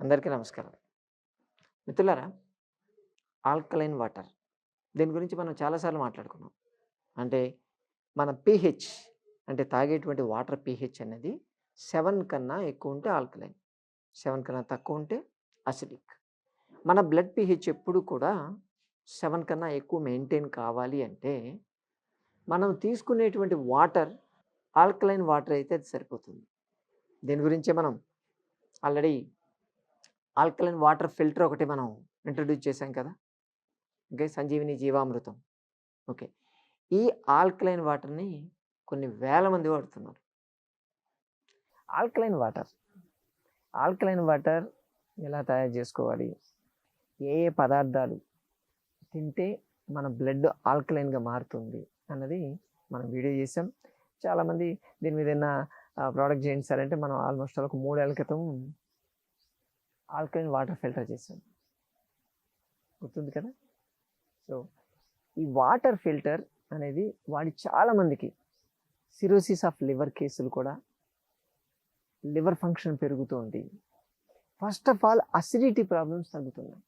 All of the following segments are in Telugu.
అందరికీ నమస్కారం. మిత్రులారా ఆల్కలైన్ వాటర్. దీని గురించి మనం చాలాసార్లు మాట్లాడుకున్నాం. అంటే మన పీహెచ్ అంటే తాగేటువంటి వాటర్ పీహెచ్ అనేది సెవెన్ కన్నా ఎక్కువ ఉంటే ఆల్కలైన్. సెవెన్ కన్నా తక్కువ ఉంటే అసిడిక్. మన బ్లడ్ పీహెచ్ ఎప్పుడు కూడా సెవెన్ కన్నా ఎక్కువ మెయింటైన్ కావాలి అంటే మనం తీసుకునేటువంటి వాటర్ ఆల్కలైన్ వాటర్ అయితే అది సరిపోతుంది. దీని గురించే మనం ఆల్రెడీ ఆల్కలైన్ వాటర్ ఫిల్టర్ ఒకటి మనం ఇంట్రడ్యూస్ చేసాం కదా! ఓకే సంజీవిని జీవామృతం. ఓకే. ఈ ఆల్కలైన్ వాటర్ని కొన్ని వేల మంది వాడుతున్నారు. Alkaline water. ఆల్కలైన్ వాటర్ ఎలా తయారు చేసుకోవాలి? ఏ ఏ పదార్థాలు తింటే మన బ్లడ్ ఆల్కలైన్గా మారుతుంది అన్నది మనం వీడియో చేసాం చాలామంది దీని మీద ఏదైనా ప్రోడక్ట్ చేయండి సార్ అంటే మనం ఆల్మోస్ట్ ఒక మూడేళ్ళ క్రితం ఆల్కలైన్ వాటర్ ఫిల్టర్ చేసాం గుర్తుంది కదా? సో ఈ వాటర్ ఫిల్టర్ అనేది వాడి చాలామందికి సిరోసిస్ ఆఫ్ లివర్ కేసులు కూడా లివర్ ఫంక్షన్ పెరుగుతుంది first of all acidity problems తగ్గుతున్నాయి.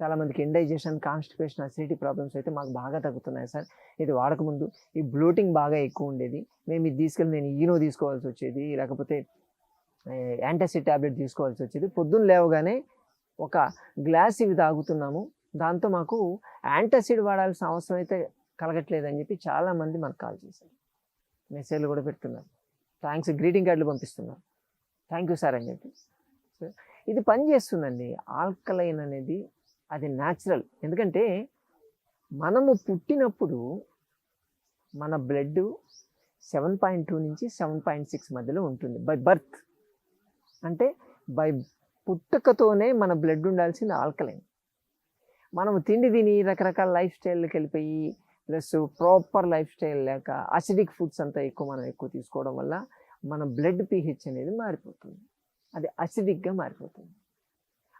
చాలామందికి ఇండైజెషన్ కాన్స్టిపేషన్ అసిడిటీ ప్రాబ్లమ్స్ అయితే మాకు బాగా తగ్గుతున్నాయి సార్. ఇది వాడకముందు ఈ బ్లోటింగ్ బాగా ఎక్కువ ఉండేది. మేము ఇది తీసుకెళ్ళి నేను ఈనో తీసుకోవాల్సి వచ్చేది. లేకపోతే యాంటాసిడ్ ట్యాబ్లెట్ తీసుకోవాల్సి వచ్చేది. పొద్దున్న లేవగానే ఒక గ్లాస్ ఇవి తాగుతున్నాము. దాంతో మాకు యాంటాసిడ్ వాడాల్సిన అవసరం అయితే కలగట్లేదని చెప్పి చాలామంది మనకు కాల్ చేశారు. మెసేజ్లు కూడా పెడుతున్నారు. థ్యాంక్స్ గ్రీటింగ్ కార్డులు పంపిస్తున్నారు. థ్యాంక్ యూ సార్ అని చెప్పి. సో ఇది పని చేస్తుందండి. ఆల్కలైన్ అనేది అది న్యాచురల్ ఎందుకంటే మనము పుట్టినప్పుడు మన బ్లడ్ సెవెన్ పాయింట్ టూ నుంచి సెవెన్ పాయింట్ సిక్స్ మధ్యలో ఉంటుంది. బై బర్త్ అంటే బై పుట్టుకతోనే మన బ్లడ్ ఉండాల్సింది ఆల్కలైన్. మనము తిండి తిని రకరకాల లైఫ్ స్టైల్కి వెళ్ళిపోయి ప్లస్ ప్రాపర్ లైఫ్ స్టైల్ లేక అసిడిక్ ఫుడ్స్ అంతా ఎక్కువ మనం ఎక్కువ తీసుకోవడం వల్ల మన బ్లడ్ పీహెచ్ అనేది మారిపోతుంది. అది అసిడిక్గా మారిపోతుంది.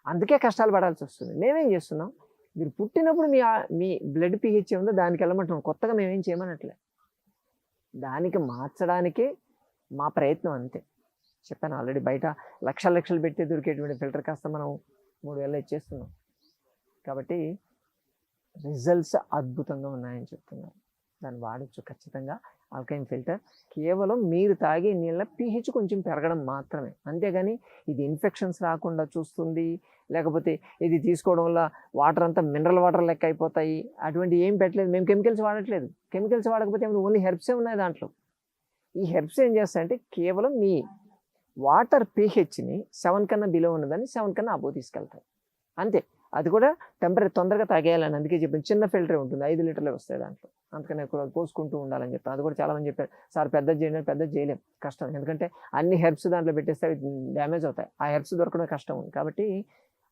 అందుకే కష్టాలు పడాల్సి వస్తుంది. మేమేం చేస్తున్నాం? మీరు పుట్టినప్పుడు మీ మీ బ్లడ్ పీహెచ్ ఉందో దానికి వెళ్ళమంటున్నాం. కొత్తగా మేమేం చేయమనట్లే. దానికి మార్చడానికే మా ప్రయత్నం అంతే. చెప్పాను ఆల్రెడీ బయట లక్షల లక్షలు పెట్టి దొరికేటువంటి ఫిల్టర్ కాస్త మనం మూడు వేలు ఇచ్చేస్తున్నాం. కాబట్టి రిజల్ట్స్ అద్భుతంగా ఉన్నాయని చెప్తున్నారు. దాన్ని వాడచ్చు ఖచ్చితంగా ఆల్కైన్ ఫిల్టర్. కేవలం మీరు తాగే నీళ్ళ పీహెచ్ కొంచెం పెరగడం మాత్రమే. అంతేగాని ఇది ఇన్ఫెక్షన్స్ రాకుండా చూస్తుంది. లేకపోతే ఇది తీసుకోవడం వల్ల వాటర్ అంతా మినరల్ వాటర్ లెక్క అయిపోతాయి. అటువంటి ఏం పెట్టలేదు. మేము కెమికల్స్ వాడట్లేదు. కెమికల్స్ వాడకపోతే ఓన్లీ హెర్బ్సే ఉన్నాయి దాంట్లో. ఈ హెర్బ్స్ ఏం చేస్తాయంటే కేవలం మీ వాటర్ పీహెచ్ని సెవెన్ కన్నా బిలో ఉన్నదని సెవెన్ కన్నా అబో తీసుకెళ్తాయి. అంతే. అది కూడా టెంపరీ తొందరగా తాగేయాలని అందుకే చెప్పాను. చిన్న ఫిల్టర్ ఉంటుంది. ఐదు లీటర్లే వస్తాయి దాంట్లో. అందుకని పోసుకుంటూ ఉండాలని చెప్తాను అది కూడా చాలామంది చెప్పారు. సార్ పెద్ద చేయడం పెద్ద చేయలేం. కష్టం. ఎందుకంటే అన్ని హెర్బ్స్ దాంట్లో పెట్టేస్తే అవి డ్యామేజ్ అవుతాయి. ఆ హెర్బ్స్ దొరకడం కష్టం ఉంది. కాబట్టి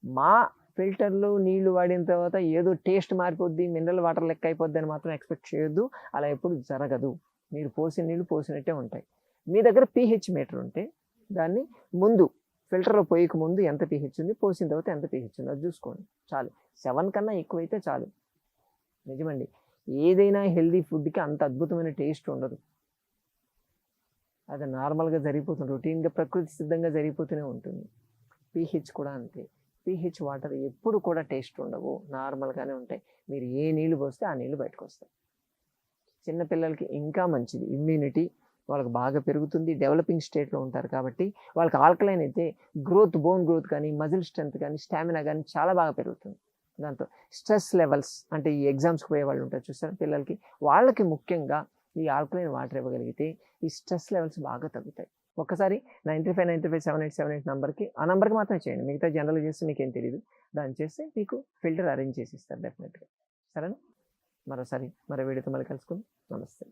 మా ఫిల్టర్లు నీళ్ళు వాడిన తర్వాత ఏదో టేస్ట్ మారిపోద్ది మినరల్ వాటర్ లెక్క అయిపోద్ది అని మాత్రం ఎక్స్పెక్ట్ చేయొద్దు. అలా ఎప్పుడు జరగదు. మీరు పోసిన నీళ్ళు పోసినట్టే ఉంటాయి. మీ దగ్గర పీహెచ్ మీటర్ ఉంటే దాన్ని ముందు ఫిల్టర్లో పోయక ముందు ఎంత పీహెచ్ ఉంది పోసిన తర్వాత ఎంత పీహెచ్ ఉంది అది చూసుకోండి. చాలు. సెవెన్ కన్నా ఎక్కువైతే చాలు. నిజమండి. ఏదైనా హెల్దీ ఫుడ్కి అంత అద్భుతమైన టేస్ట్ ఉండదు. అది నార్మల్గా జరిగిపోతుంది. రొటీన్గా ప్రకృతి సిద్ధంగా జరిగిపోతూనే ఉంటుంది. పీహెచ్ కూడా అంతే. పీహెచ్ వాటర్ ఎప్పుడు కూడా టేస్ట్ ఉండవు. నార్మల్గానే ఉంటాయి. మీరు ఏ నీళ్ళు పోస్తే ఆ నీళ్ళు బయటకు వస్తాయి. చిన్నపిల్లలకి ఇంకా మంచిది. ఇమ్యూనిటీ వాళ్ళకి బాగా పెరుగుతుంది. డెవలపింగ్ స్టేట్లో ఉంటారు కాబట్టి వాళ్ళకి ఆల్కలైన్ అయితే గ్రోత్ బోన్ గ్రోత్ కానీ మజిల్ స్ట్రెంత్ కానీ స్టామినా కానీ చాలా బాగా పెరుగుతుంది. దాంతో స్ట్రెస్ లెవెల్స్ అంటే ఈ ఎగ్జామ్స్కి పోయే వాళ్ళు ఉంటారు చూస్తారు పిల్లలకి వాళ్ళకి ముఖ్యంగా ఈ ఆల్కలైన్ వాటర్ ఇవ్వగలిగితే ఈ స్ట్రెస్ లెవెల్స్ బాగా తగ్గుతాయి. ఒక్కసారి three five ninety five seven eight seven eight నెంబర్కి ఆ నెంబర్కి మాత్రం చేయండి. మిగతా జనరల్ చేస్తే మీకు ఏం తెలియదు దాన్ని చేస్తే మీకు ఫిల్టర్ అరేంజ్ చేసి ఇస్తారు డెఫినెట్గా. సరేనా? మరోసారి మరో వీడియోతో మళ్ళీ కలుసుకుందాం. నమస్తే.